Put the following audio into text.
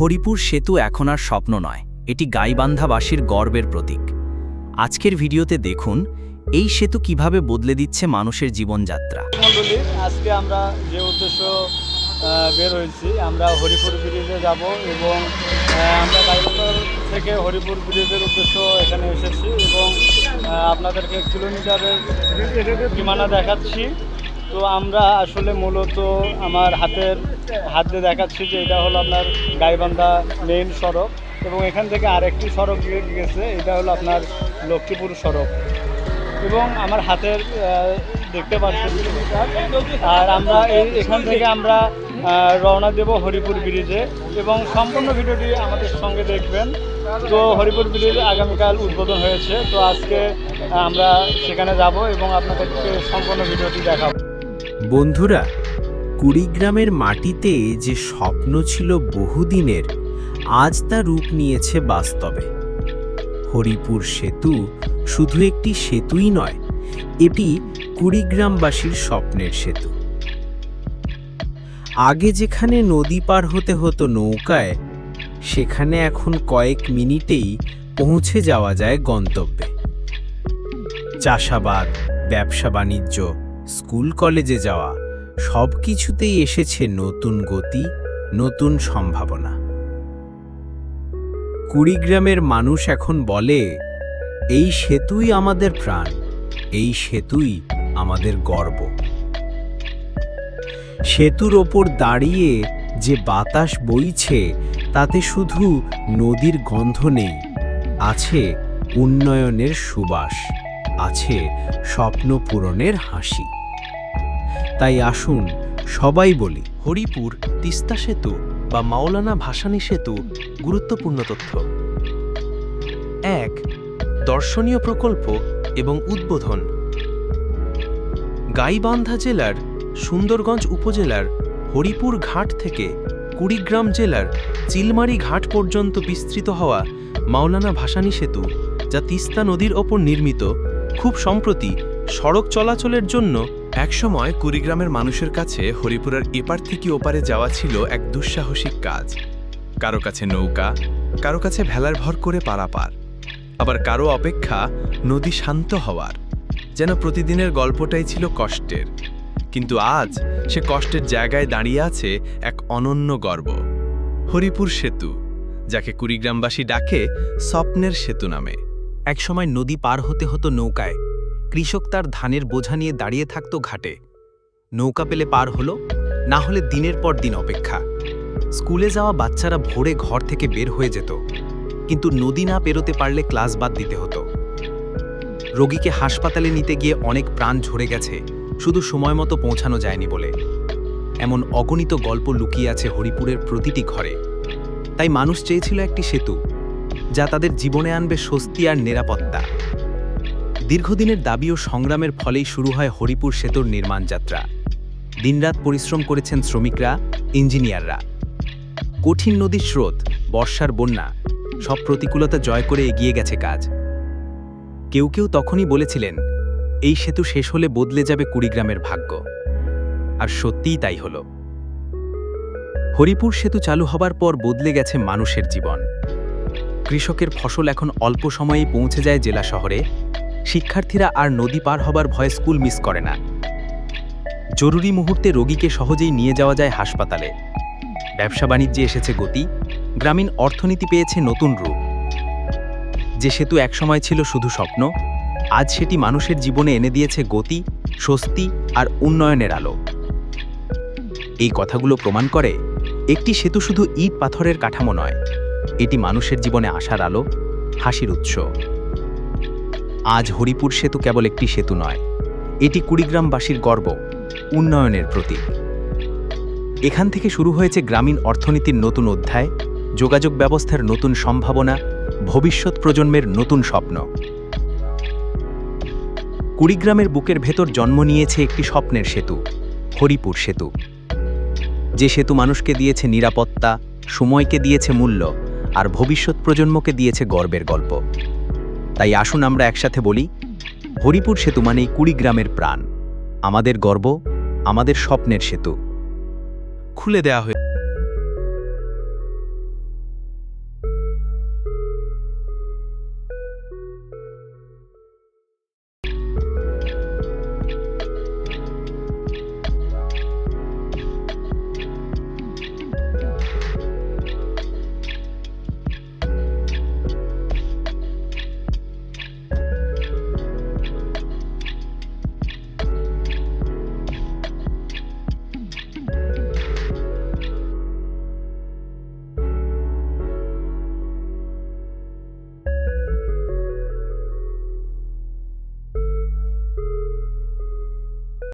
হরিপুর সেতু এখন আর স্বপ্ন নয়, এটি গাইবান্ধাবাসীর গর্বের প্রতীক। আজকের ভিডিওতে দেখুন, এই সেতু কীভাবে বদলে দিচ্ছে মানুষের জীবনযাত্রা। আজকে আমরা যে উদ্দেশ্য বের হয়েছি, আমরা হরিপুর ব্রিজে যাব এবং আমরা গাইবান্ধার থেকে হরিপুর ব্রিজের উদ্দেশ্য এখানে এসেছি এবং আপনাদেরকে কিলোমিটারের সীমানা দেখাচ্ছি। তো আমরা আসলে মূলত আমার হাতের হাত দেখাচ্ছি যে এটা হলো আপনার গাইবান্ধা মেইন সড়ক এবং এখান থেকে আরেকটি সড়ক গেছে, এটা হলো আপনার লক্ষ্মীপুর সড়ক। এবং আমার হাতের দেখতে পাচ্ছেন আর আমরা এই এখান থেকে আমরা রওনা দেব হরিপুর ব্রিজে এবং সম্পূর্ণ ভিডিওটি আমাদের সঙ্গে দেখবেন। তো হরিপুর ব্রিজ আগামীকাল উদ্বোধন হয়েছে, তো আজকে আমরা সেখানে যাব এবং আপনাদেরকে সম্পূর্ণ ভিডিওটি দেখাবো। বন্ধুরা, কুড়িগ্রামের মাটিতে যে স্বপ্ন ছিল বহুদিনের, আজ তা রূপ নিয়েছে বাস্তবে। হরিপুর সেতু শুধু একটি সেতুই নয়, এটি কুড়িগ্রামবাসীর স্বপ্নের সেতু। আগে যেখানে নদী পার হতে হতো নৌকায়, সেখানে এখন কয়েক মিনিটেই পৌঁছে যাওয়া যায় গন্তব্যে। চাষাবাদ, ব্যবসা বাণিজ্য স্কুল কলেজে যাওয়া সব কিছুতেই এসেছে নতুন গতি, নতুন সম্ভাবনা। কুড়িগ্রামের মানুষ এখন বলে, এই সেতুই আমাদের প্রাণ, এই সেতুই আমাদের গর্ব। সেতুর ওপর দাঁড়িয়ে যে বাতাস বইছে, তাতে শুধু নদীর গন্ধ নেই, আছে উন্নয়নের সুবাস, আছে স্বপ্ন পূরণের হাসি। তাই আসুন, সবাই বলি, হরিপুর তিস্তা সেতু বা মাওলানা ভাসানী সেতু গুরুত্বপূর্ণ তথ্য। এক, দর্শনীয় প্রকল্প এবং উদ্বোধন। গাইবান্ধা জেলার সুন্দরগঞ্জ উপজেলার হরিপুর ঘাট থেকে কুড়িগ্রাম জেলার চিলমারি ঘাট পর্যন্ত বিস্তৃত হওয়া মাওলানা ভাসানী সেতু, যা তিস্তা নদীর ওপর নির্মিত, খুব সম্প্রতি সড়ক চলাচলের জন্য একসময় কুড়িগ্রামের মানুষের কাছে হরিপুরার এপার থেকে ওপারে যাওয়া ছিল এক দুঃসাহসিক কাজ। কারও কাছে নৌকা, কারও কাছে ভেলার ভর করে পারাপার। আবার কারও অপেক্ষা নদী শান্ত হওয়ার, যেন প্রতিদিনের গল্পটাই ছিল কষ্টের। কিন্তু আজ সে কষ্টের জায়গায় দাঁড়িয়ে আছে এক অনন্য গর্ব। হরিপুর সেতু, যাকে কুড়িগ্রামবাসী ডাকে স্বপ্নের সেতু নামে। একসময় নদী পার হতে হতো নৌকায়। কৃষক তার ধানের বোঝা নিয়ে দাঁড়িয়ে থাকত ঘাটে। নৌকা পেলে পার হলো, না হলে দিনের পর দিন অপেক্ষা। স্কুলে যাওয়া বাচ্চারা ভোরে ঘর থেকে বের হয়ে যেত, কিন্তু নদী না পেরোতে পারলে ক্লাস বাদ দিতে হতো। রোগীকে হাসপাতালে নিতে গিয়ে অনেক প্রাণ ঝরে গেছে, শুধু সময় মতো পৌঁছানো যায়নি বলে। এমন অগণিত গল্প লুকিয়ে আছে হরিপুরের প্রতিটি ঘরে। তাই মানুষ চেয়েছিল একটি সেতু, যা তাদের জীবনে আনবে স্বস্তি আর নিরাপত্তা। দীর্ঘদিনের দাবি ও সংগ্রামের ফলেই শুরু হয় হরিপুর সেতুর নির্মাণ যাত্রা। দিনরাত পরিশ্রম করেছেন শ্রমিকরা, ইঞ্জিনিয়াররা। কঠিন নদীর স্রোত, বর্ষার বন্যা, সব প্রতিকূলতা জয় করে এগিয়ে গেছে কাজ। কেউ কেউ তখনই বলেছিলেন, এই সেতু শেষ হলে বদলে যাবে কুড়িগ্রামের ভাগ্য। আর সত্যিই তাই হল। হরিপুর সেতু চালু হবার পর বদলে গেছে মানুষের জীবন। কৃষকের ফসল এখন অল্প সময়েই পৌঁছে যায় জেলা শহরে শিক্ষার্থীরা আর নদী পার হবার ভয়ে স্কুল মিস করে না। জরুরি মুহূর্তে রোগীকে সহজেই নিয়ে যাওয়া যায় হাসপাতালে। ব্যবসা বাণিজ্যে এসেছে গতি, গ্রামীণ অর্থনীতি পেয়েছে নতুন রূপ। যে সেতু একসময় ছিল শুধু স্বপ্ন, আজ সেটি মানুষের জীবনে এনে দিয়েছে গতি, স্বস্তি আর উন্নয়নের আলো। এই কথাগুলো প্রমাণ করে, একটি সেতু শুধু ইট পাথরের কাঠামো নয়, এটি মানুষের জীবনে আশার আলো, হাসির উৎস। আজ হরিপুর সেতু কেবল একটি সেতু নয়, এটি কুড়িগ্রামবাসীর গর্ব, উন্নয়নের প্রতীক। এখান থেকে শুরু হয়েছে গ্রামীণ অর্থনীতির নতুন অধ্যায়, যোগাযোগ ব্যবস্থার নতুন সম্ভাবনা, ভবিষ্যৎ প্রজন্মের নতুন স্বপ্ন। কুড়িগ্রামের বুকের ভেতর জন্ম নিয়েছে একটি স্বপ্নের সেতু, হরিপুর সেতু। যে সেতু মানুষকে দিয়েছে নিরাপত্তা, সময়কে দিয়েছে মূল্য, আর ভবিষ্যৎ প্রজন্মকে দিয়েছে গর্বের গল্প। তাই আসুন আমরা একসাথে বলি, হরিপুর সেতু মানেই কুড়িগ্রামের প্রাণ। আমাদের গর্ব, আমাদের স্বপ্নের সেতু। খুলে দেয়া হয়ে